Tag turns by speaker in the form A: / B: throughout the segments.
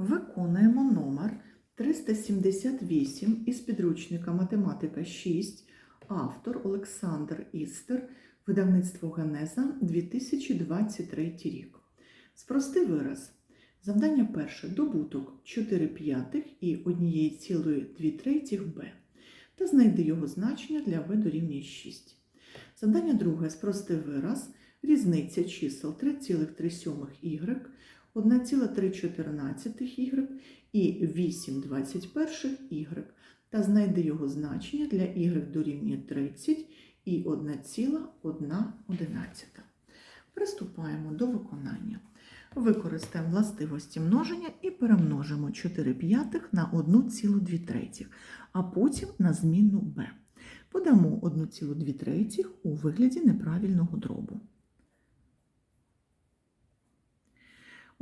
A: Виконуємо номер 378 із підручника Математика 6, автор Олександр Істер, видавництво Генеза 2023 рік. Спрости вираз. Завдання перше. Добуток 4 п'ятих і 1,2 третіх b. Та знайди його значення для v дорівнює 6. Завдання друге. Спрости вираз. Різниця чисел 3,3 y, 1,314 y і 8,21 y. Та знайди його значення для y дорівнює 30 і 1,1. Приступаємо до виконання. Використаємо властивості множення і перемножимо 4 п'ятих на 1,2 третіх, а потім на змінну b. Подамо 1,2 третіх у вигляді неправильного дробу.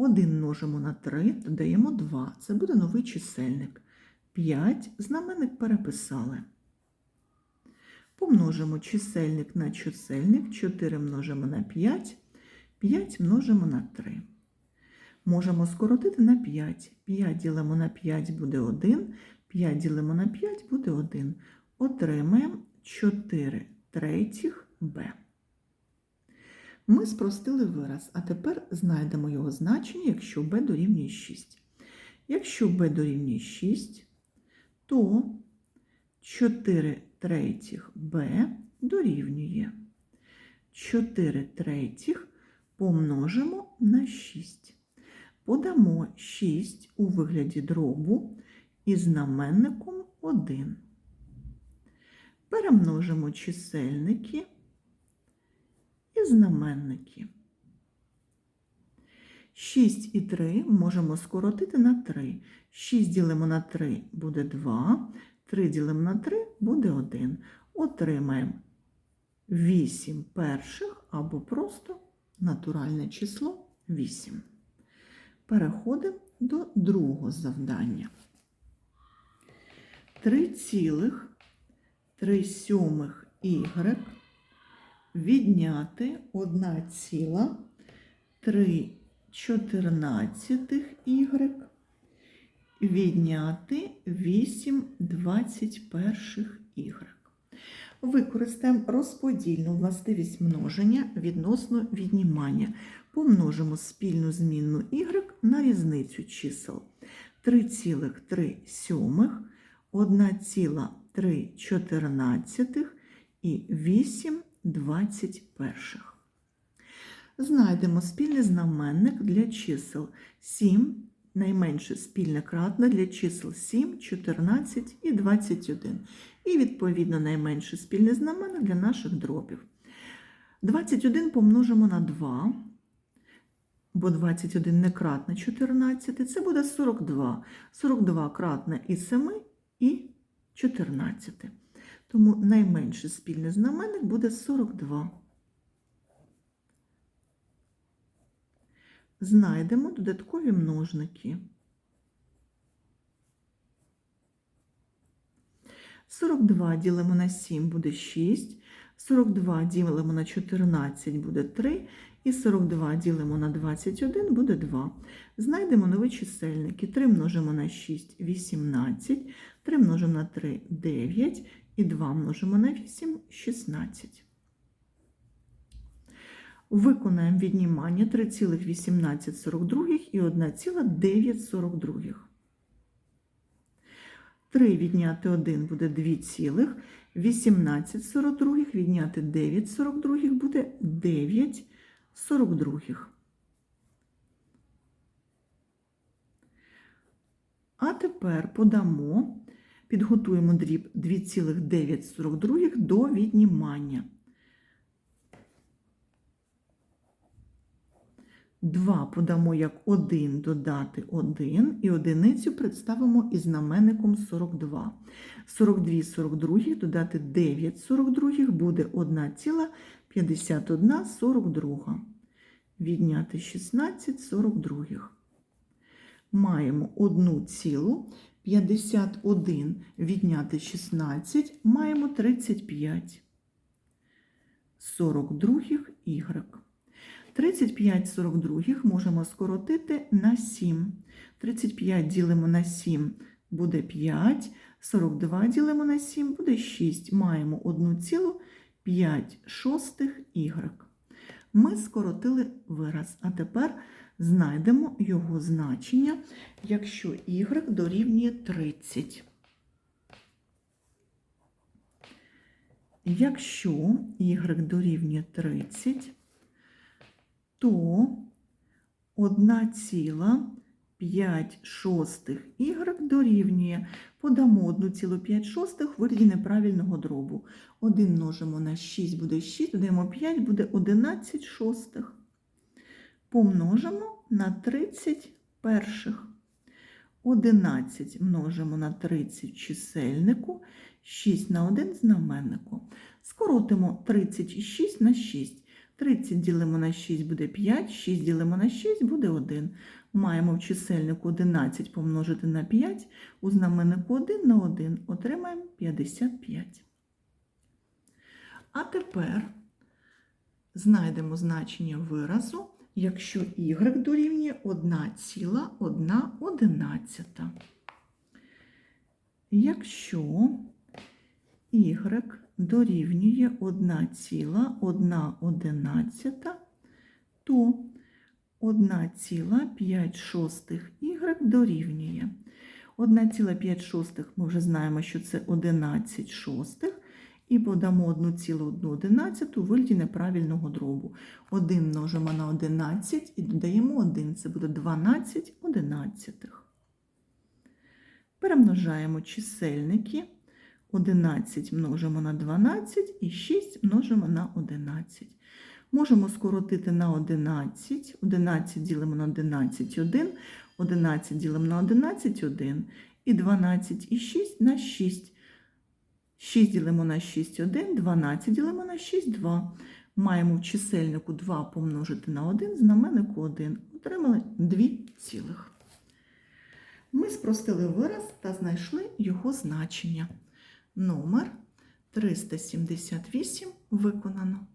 A: 1 множимо на 3, додаємо 2. Це буде новий чисельник. 5 знаменник переписали. Помножимо чисельник на чисельник, 4 множимо на 5, 5 множимо на 3. Можемо скоротити на 5. 5 ділимо на 5 буде 1, 5 ділимо на 5 буде 1. Отримаємо 4 третіх b. Ми спростили вираз, а тепер знайдемо його значення, якщо b дорівнює 6. Якщо b дорівнює 6, то 4 третіх b дорівнює 4 третіх помножимо на 6. Подамо 6 у вигляді дробу із знаменником 1. Перемножимо чисельники знаменники. 6 і 3 можемо скоротити на 3. 6 ділимо на 3 буде 2, 3 ділимо на 3 буде 1. Отримаємо 8 перших або просто натуральне число 8. Переходимо до другого завдання. 3,3 сьомих y відняти 1,3 чотирнадцятих y відняти 8 21 y. Використаємо розподільну властивість множення відносно віднімання. Помножимо спільну змінну y на різницю чисел 3,3 сьомих, 1,3 чотирнадцятих і 8 21. Знайдемо спільний знаменник для чисел 7, найменше спільне кратне для чисел 7, 14 і 21. І, відповідно, найменше спільний знаменник для наших дробів. 21 помножимо на 2, бо 21 не кратне 14, це буде 42. 42 кратне і 7, і 14. Тому найменший спільний знаменник буде 42. Знайдемо додаткові множники. 42 ділимо на 7 буде 6, 42 ділимо на 14 буде 3, і 42 ділимо на 21 буде 2. Знайдемо нові чисельники. 3 множимо на 6 18, 3 множимо на 3 9 і 2 множимо на 8 16. Виконаємо віднімання 3,1842 і 1,942. 3 відняти 1 буде 2,1842, відняти 9,42 буде 9,42. А тепер подамо, підготуємо дріб 2,942 до віднімання. 2 подамо як 1 додати 1 і одиницю представимо із знаменником 42. 42 42 додати 9 42 буде 1,51 42. Відняти 16 42. Маємо 1,51 відняти 16, маємо 35. 42 y. 35 42 можемо скоротити на 7. 35 ділимо на 7 буде 5, 42 ділимо на 7 буде 6. Маємо 1,5 шостих y. Ми скоротили вираз, а тепер знайдемо його значення, якщо y дорівнює 30. Якщо y дорівнює 30, то 1,5 шостих y дорівнює. Подамо 1,5 шостих в вигляді неправильного дробу. 1 множимо на 6 буде 6, додаємо 5 буде 11 шостих. Помножимо на 30 перших. 11 множимо на 30 чисельнику, 6 на 1 знаменнику. Скоротимо 36 на 6. 30 ділимо на 6 буде 5, 6 ділимо на 6 буде 1. Маємо в чисельнику 11 помножити на 5, у знаменнику 1 на 1 отримаємо 55. А тепер знайдемо значення виразу, якщо y дорівнює 1,1. Якщо y дорівнює 1,1, то 1,5 шостих y дорівнює. 1,5 шостих ми вже знаємо, що це 11 шостих, і подамо 1,1 у вигляді неправильного дробу. 1 множимо на 11 і додаємо 1, це буде 12 одинадцятих. Перемножаємо чисельники. 11 множимо на 12 і 6 множимо на 11. Можемо скоротити на 11. 11 ділимо на 11 1, 11 ділимо на 11 1, і 12 і 6 на 6. 6 ділимо на 6 1, 12 ділимо на 6 2. Маємо в чисельнику 2 помножити на 1, знаменнику 1. Отримали 2 цілих. Ми спростили вираз та знайшли його значення. Номер 378 виконано.